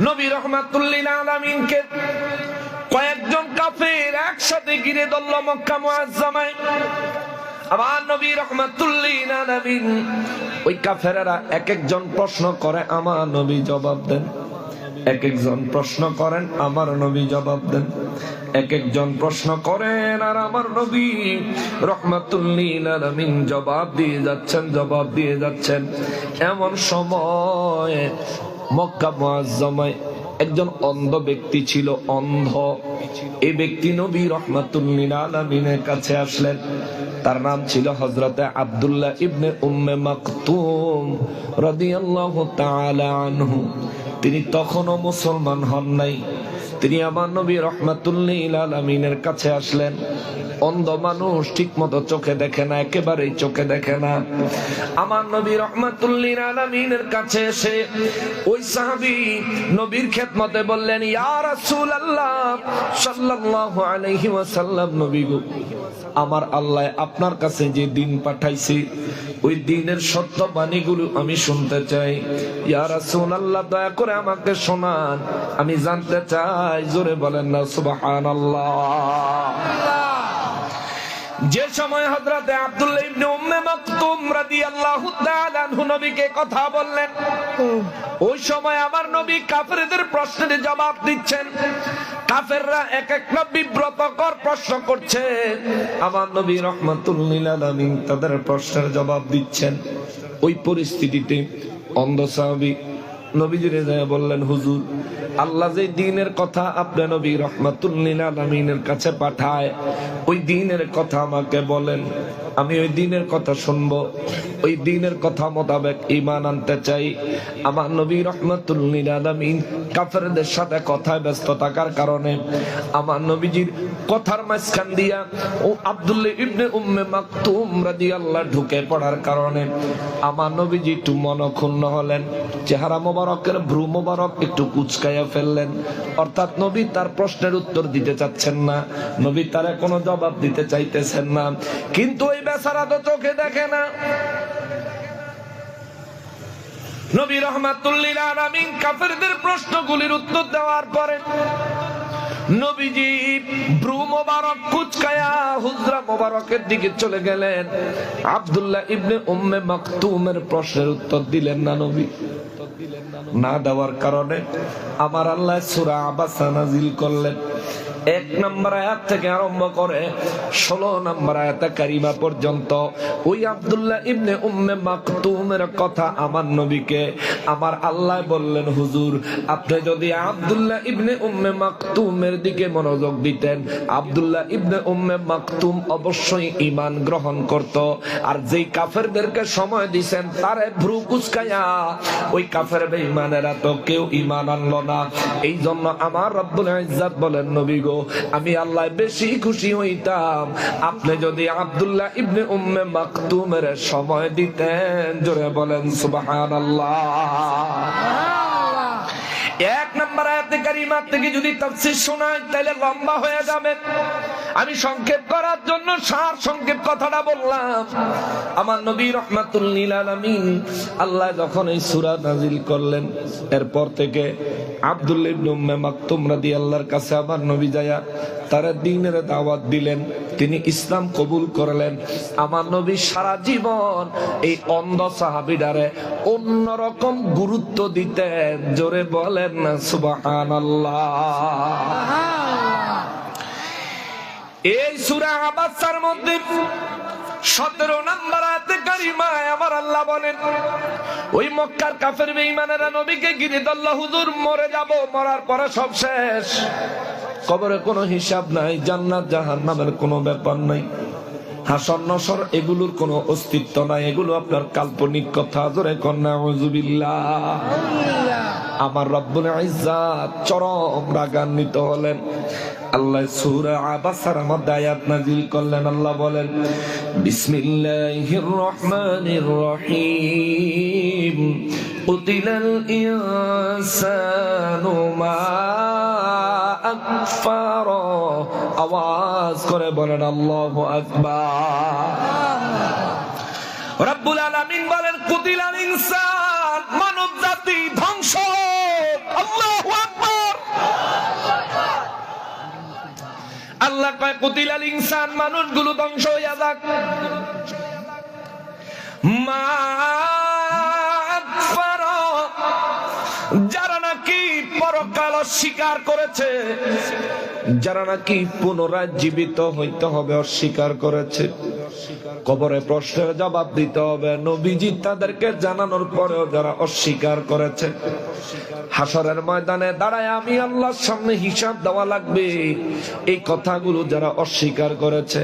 নবী রহমাতুল্লিল আলামিনকে কয়েকজন কাফের একসাথে ঘিরে ধরল মক্কা মুআজ্জামায়। আমার নবী রহমাতুল্লিল আলামিন ওই কাফেরেরা এক একজন প্রশ্ন করে, আমার নবী জবাব দেন। এক একজন প্রশ্ন করেন, আমার নবী জবাব দেন। এক একজন প্রশ্ন করেন, আর আমার নবী রহমাতুল্লিল আলামিন জবাব দিয়ে যাচ্ছেন, জবাব দিয়ে যাচ্ছেন। এমন সময় মক্কা মুআজ্জামায় একজন অন্ধ ব্যক্তি ছিল, অন্ধ। এ ব্যক্তি নবী রহমাতুল্লিল আলামিনের কাছে আসলেন। তার নাম ছিল হজরতে আব্দুল্লাহ ইবনে উম্মে মাকতুম রাদিয়াল্লাহু তাআলা আনহু। তিনি তখনও মুসলমান হন নাই। তিনি আমার নবী রহমাতুল্লিল আলামিনের কাছে আসলেন। অন্ধ মানুষ ঠিক মতো চোখে দেখে না, একেবারেই চোখে দেখে না। আমার নবী রহমাতুল্লিল আলামিনের কাছে এসে ওই সাহাবী নবীর খেদমতে বললেন, ইয়া রাসূলুল্লাহ, সাল্লাল্লাহু আলাইহি ওয়াসাল্লাম নবী গো, আমার আল্লাহ আপনার কাছে যে দিন পাঠাইছি, ওই দিনের সত্য বাণীগুলো আমি শুনতে চাই। ইয়া রাসূলুল্লাহ, দয়া করে আমাকে শোনান, আমি জানতে চাই জোরে বলেন না, সুবহানাল্লাহ। যে সময় হযরতে আব্দুল্লাহ ইবনে উম্মে মাকতুম রাদিয়াল্লাহু তাআলা নবীকে কথা বললেন, ওই সময় আমার নবী কাফেরদের প্রশ্নের জবাব দিচ্ছেন। কাফেররা এক একটা বিব্রতকর প্রশ্ন করছে। আমার নবী রহমাতুল্লিল তাদের প্রশ্নের জবাব দিচ্ছেন। ওই পরিস্থিতিতে অন্ধ সাহাবী নবীজিরে বললেন, হুজুর, আল্লাহ যে দিনের কথা আপনার নবী কাছে পাঠায়, ওই দিনের কথা আমাকে বলেন। আমি ওই দিনের কথা শুনব। ওই দিনের কথা মোতাবেক ইমান আনতে চাই। আমার নবী রহমাতুল্লিল আলামিন কাফেরদের সাথে কথায় ব্যস্ত থাকার কারণে আমার নবীজির কথার মাঝখান দিয়া ও আব্দুল্লাহ ইবনে উম্মে মাকতুম রাদিয়াল্লাহু ঢুকে পড়ার কারণে আমার নবীজি একটু মনক্ষুণ্ণ হলেন। চেহারা মোবারকের ভ্রু মোবারক একটু কুচকাইয়া ফেললেন। অর্থাৎ নবী তার প্রশ্নের উত্তর দিতে চাচ্ছেন না। নবী তারা কোনো জবাব দিতে চাইতেছেন না। কিন্তু ওই বেচারা তো চোখে দেখে না। নবী রহমাতুল্লিল আলামিন কাফেরদের প্রশ্নগুলির উত্তর দেওয়ার পরে নবীজি ব্রু মোবারক কুচকায়া হুজরা মোবারকের দিকে চলে গেলেন। আব্দুল্লাহ ইবনে উম্মে মাকতুমের প্রশ্নের উত্তর দিলেন না নবী। না দেওয়ার কারণে আমার আল্লাহ সুরা আবাসা নাজিল করলেন। এক নম্বর আয়াত থেকে আরম্ভ করে ষোলো নম্বর আয়াতে কারিমা পর্যন্ত। ওই আব্দুল্লাহ ইবনে উম্মে মাকতুমের কথা আমার নবীকে, আমার আল্লাহ বললেন, হুজুর, আপনি যদি আব্দুল্লাহ ইবনে উম্মে মাকতুমের দিকে মনোযোগ দিতেন, আব্দুল্লাহ ইবনে উম্মে মাকতুম অবশ্যই ঈমান গ্রহণ করত। আর যেই কাফেরদেরকে সময় দিছেন, তারে ভ্রু কুচকায়া ওই কাফের বেঈমানেরা তো কেউ ঈমান আনলো না। এই জন্য আমার রব্বুল ইজ্জাত বলেন, নবী গো আমি আল্লাহ বেশি খুশি হইতাম। আপনি যদি আবদুল্লাহ ইবনে উম্মে মাকতুমের সময় দিতেন, জোরে বলেন সুবহানাল্লাহ। এক নম্বর আয়াতে কারিমা থেকে যদি তাফসীর শোনায়, তাহলে লম্বা হয়ে যাবে। আমি সংক্ষেপ করার জন্য সার সংক্ষেপ কথাটা বললাম। আমার নবী রহমাতুল্লিল আলামিন আল্লাহ যখন এই সূরা নাজিল করলেন, এরপর থেকে আব্দুল্লাহ ইবনে উম্মে মাকতুম রাদিয়াল্লাহর কাছে আমার নবী যায়া তারা দিনের দাওয়াত দিলেন। তিনি ইসলাম কবুল করলেন। আমার নবী সারা জীবন এই অন্ধ সাহাবিডারে অন্যরকম গুরুত্ব দিতেন। জোরে বলেন না, সুবহানাল্লাহ। এই সূরা আবাসার মধ্যে সতেরো নম্বর আয়াতে কারিমায় আমার আল্লাহ বলেন, ওই মক্কার কাফের বেঈমানেরা নবীকে গিরে দল্লা হুজুর, মরে যাব, মরার পরে সব শেষ। কবরে কোনো হিসাব নাই, জান্নাত জাহান নামের কোনো ব্যাপার নাই। হাসন নসর এগুলোর কোনো অস্তিত্ব নাই, এগুলো আপনার কাল্পনিক কথা। জোরে কন্যা আমার রব্বুল ইজ্জাত চরম রাগান্বিত হলেন। আল্লাহ সূরা আবাসার মধ্যে আয়াত নাযিল করলেন, আল্লাহ বলেন, বিসমিল্লাহির রহমানির রহিম। কুতিলাল ইনসানু মা আকবার আওয়াজ করে বলেন, আল্লাহ আকবার। রব্বুল আলামিন বলেন কুতিলাল ইনসান, মানব জাতি ধ্বংস আল্লাহু আকবার। আল্লাহ কয় কুতিলাল ইনসান, মানুষগুলো ধ্বংস হইয়া যাক। মা নাকি পরকাল অস্বীকার করেছে? যারা নাকি পুনরায় জীবিত হইতে হবে অস্বীকার করেছে। কবরে প্রশ্নের জবাব দিতে হবে। নবীজি তাদেরকে জানানোর পরেও যারা অস্বীকার করেছে হাসরের ময়দানে দাঁড়ায় আমি আল্লাহর সামনে হিসাব দেওয়া লাগবে। এই কথাগুলো যারা অস্বীকার করেছে,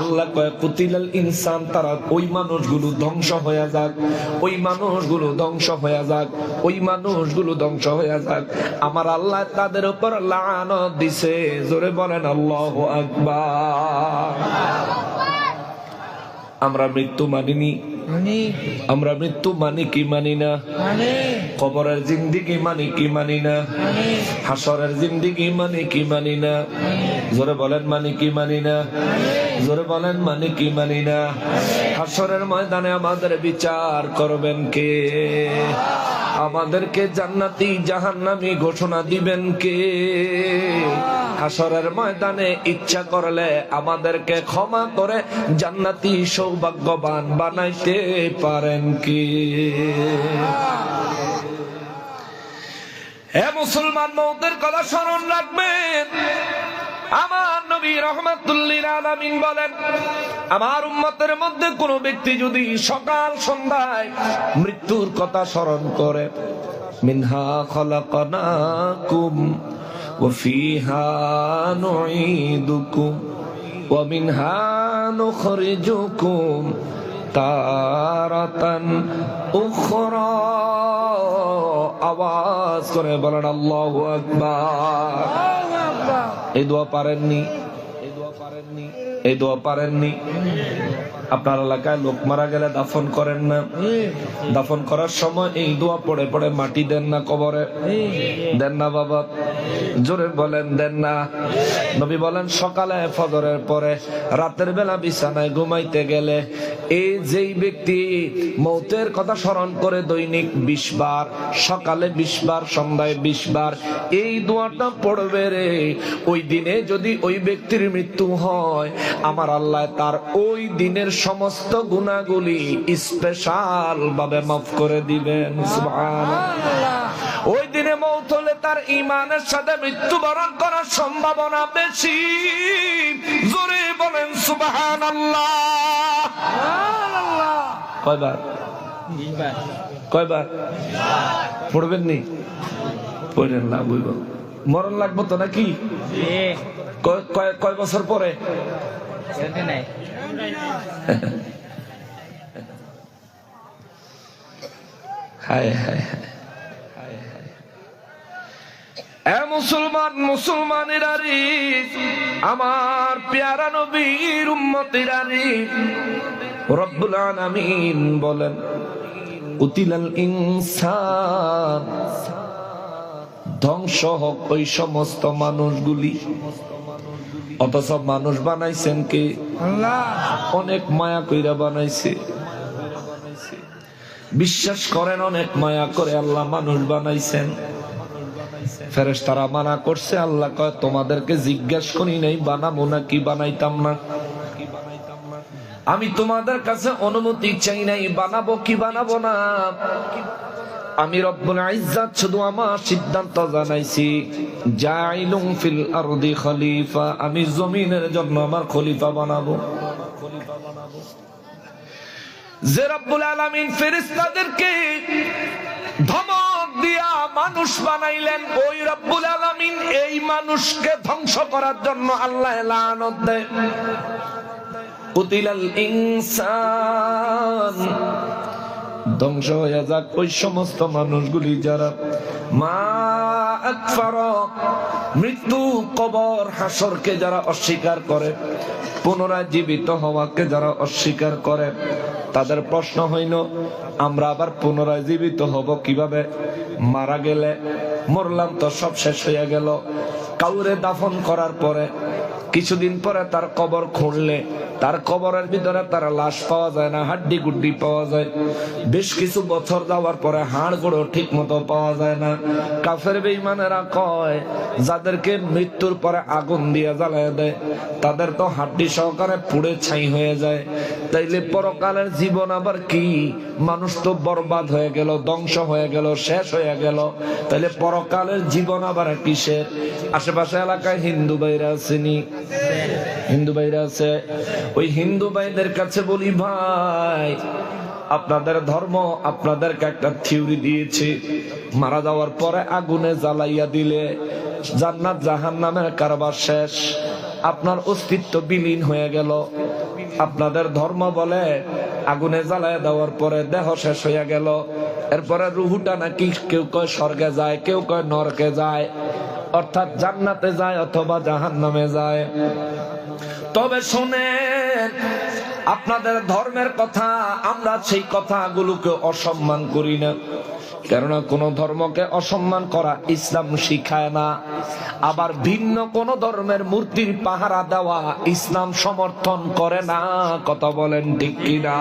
আল্লাহ কয়, কুতিলাল ইনসান, তারা ওই মানুষগুলো ধ্বংস হয়ে যাক, ওই মানুষগুলো ধ্বংস হয়ে যাক, ওই মানুষগুলো ধ্বংস হয়ে যাক। আমার আল্লাহ তাদের উপর লানত দিছে। জোরে বলেন, আল্লাহ আকবার। আমরা মৃত্যু মানিনি। মানে। আমরা মৃত্যু মানি কি মানি না? কবরের জিন্দিগি মানি কি মানি না? হাসরের জিন্দিগি মানি কি মানি না? জোরে বলেন মানি কি মানি না? জোরে বলেন মানি কি মানি না? হাসরের ময়দানে আমাদের বিচার করবেন কে? আমাদেরকে জান্নাতি জাহান্নামি ঘোষণা দিবেন কে? হাসরের ময়দানে ইচ্ছা করলে আমাদেরকে ক্ষমা করে জান্নাতি সৌভাগ্যবান বানাইতে পারেন কি? হে মুসলমান মৌতের কথা স্মরণ রাখবেন। আমার নবী রহমাতুল্লিল বলেন, আমার উম্মতের মধ্যে কোন ব্যক্তি যদি সকাল সন্ধ্যায় মৃত্যুর কথা স্মরণ করে, মিনহা খলাকনাকুম وفيها نعيدكم ومنها نخرجكم তারাতান উখরা আওয়াজ করে বলেন আল্লাহু আকবার এই দোয়া পারেননি এই দোয়া পারেননি এই দোয়া পারেননি আপনার এলাকায় লোক মারা গেলে দাফন করেন না দাফন করার সময় এই দোয়া পড়ে পড়ে মাটি দেন না কবরে দেন না বাবা জোরে বলেন দেন না। নবী বলেন, সকালে ফজরের পরে, রাতের বেলা বিছানায় ঘুমাইতে গেলে এই যেই ব্যক্তি মৌতের কথা স্মরণ করে দৈনিক বিশ বার, সকালে বিশ বার, সন্ধ্যায় বিশ বার, এই দোয়াটা পড়বে রে। ওই দিনে যদি ওই ব্যক্তির মৃত্যু হয়, আমার আল্লাহ তার ওই দিনের সমস্ত গুণাগুলি স্পেশাল ভাবে মাফ করে দিবেন। সুবহানাল্লাহ। তার ইমানের সাথে মৃত্যুবরণ করার সম্ভাবনা বেশি। জোরে বলেন সুবাহান কয়বার? কয়বার? পড়বেন নি পড়েন না, বুঝব। মরণ লাগবো তো নাকি? কয় বছর পরে? হায় হায় হায় এ মুসলমান মুসলমানেরা রে আমার পেয়ারা নবীর উম্মতেরা রে। রব্বুল আলামিন বলেন উতিলাল ইনসান ধ্বংস হোক ওই সমস্ত মানুষগুলি। অথচ মানুষ বানাইছেন কে? আল্লাহ। অনেক মায়া কইরা বানাইছে। বিশ্বাস করেন অনেক মায়া করে আল্লাহ মানুষ বানাইছেন। ফেরেস তারা মানা করছে, আল্লাহ কয়, তোমাদেরকে জিজ্ঞেস করি নাই, বানাবো না কি বানাইতাম না? আমি তোমাদের কাছে অনুমতি চাই নাই, বানাবো কি বানাবো না? আমি রব্বুল ইজ্জাত শুধু আমার সিদ্ধান্ত জানাইছি, জাইলুম ফিল আরদি খলিফা, আমি জমিনের জন্য আমার খলিফা বানাবো। যে রব্বুল আলামিন ফেরেশতাদেরকে ধমক দিয়া মানুষ বানাইলেন। ওই রব্বুল আলামিন এই মানুষকে ধ্বংস করার জন্য আল্লাহ ইনসান। ধ্বংস হয়ে যাক ওই সমস্ত মানুষগুলি যারা। মা মৃত্যু কবর হাসরকে যারা অস্বীকার করে, পুনরায় জীবিত হওয়াকে যারা অস্বীকার করে তাদের প্রশ্ন হইল, আমরা আবার পুনরায় জীবিত হব কীভাবে? মারা গেলে মরলাম তো সব শেষ হইয়া গেল। কাউরে দাফন করার পরে কিছুদিন পরে তার কবর খুঁড়লে। তার কবরের ভিতরে তার লাশ পাওয়া যায় না, হাড্ডি গুড্ডি পাওয়া যায়। বেশ কিছু বছর যাওয়ার পরে হাড় গুঁড়ো ঠিক মতো পাওয়া যায় না। কাফের বেইমানেরা কয়, যাদেরকে মৃত্যুর পরে আগুন দিয়ে জ্বালায় দেয় তাদের তো হাড্ডি সহকারে পুড়ে ছাই হয়ে যায়। তাইলে পরকালের জীবন আবার কি? মানুষ তো বরবাদ হয়ে গেল, ধ্বংস হয়ে গেল, শেষ হয়ে গেল। তাইলে পরকালের জীবন আবার কিসের? আশেপাশে এলাকায় হিন্দু ভাইরা আসেনি হিন্দু ভাইরা আছে, ওই হিন্দু ভাইদের কাছে বলি, ভাই, আপনাদের ধর্ম আপনাদেরকে একটা থিওরি দিয়েছে। মারা যাওয়ার পরে আগুনে জ্বালাইয়া দিলে জান্নাত জাহান নামের কারবার শেষ। আপনার অস্তিত্ব বিলীন হয়ে গেল। আপনাদের ধর্ম বলে আগুনে জ্বালায় দেওয়ার পরে দেহ শেষ হয়ে গেল। এরপরে রুহুটা নাকি কেউ কয় স্বর্গে যায়, কেউ কয় নরকে যায়। অর্থাৎ জান্নাতে যায় অথবা জাহান নামে যায়। তবে শুনেন, আপনাদের ধর্মের কথা, আমরা সেই কথাগুলোকে অসম্মান করি না। কেননা কোন ধর্মকে অসম্মান করা ইসলাম শিখায় না। আবার ভিন্ন কোন ধর্মের মূর্তির পাহারা দেওয়া ইসলাম সমর্থন করে না, কথা বলেন ঠিক কিনা?